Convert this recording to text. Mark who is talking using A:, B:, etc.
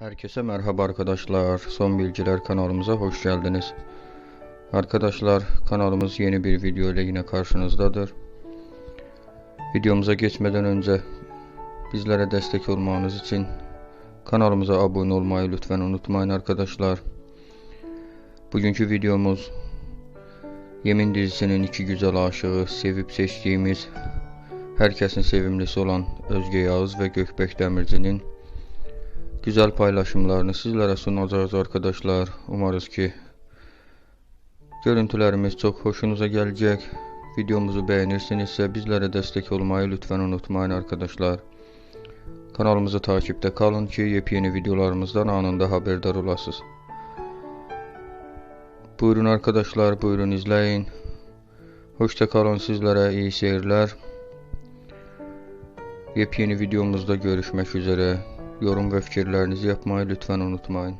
A: Herkese merhaba arkadaşlar. Son Bilgiler kanalımıza hoş geldiniz. Arkadaşlar kanalımız yeni bir video ile yine karşınızdadır. Videomuza geçmeden önce bizlere destek olmanız için kanalımıza abone olmayı lütfen unutmayın arkadaşlar. Bugünkü videomuz Yemin dizisinin iki güzel aşığı sevip seçtiğimiz herkesin sevimlisi olan Özge Yağız ve Gökbek Demirci'nin güzel paylaşımlarını sizlere sunacağız arkadaşlar. Umarız ki görüntülerimiz çok hoşunuza gelecek. Videomuzu beğenirsinizse bizlere destek olmayı lütfen unutmayın arkadaşlar. Kanalımızı takipte kalın ki yepyeni videolarımızdan anında haberdar olasınız. Buyurun arkadaşlar, buyurun izleyin. Hoşça kalın sizlere iyi seyirler. Yepyeni videomuzda görüşmek üzere. Yorum ve fikirlerinizi yapmayı lütfen unutmayın.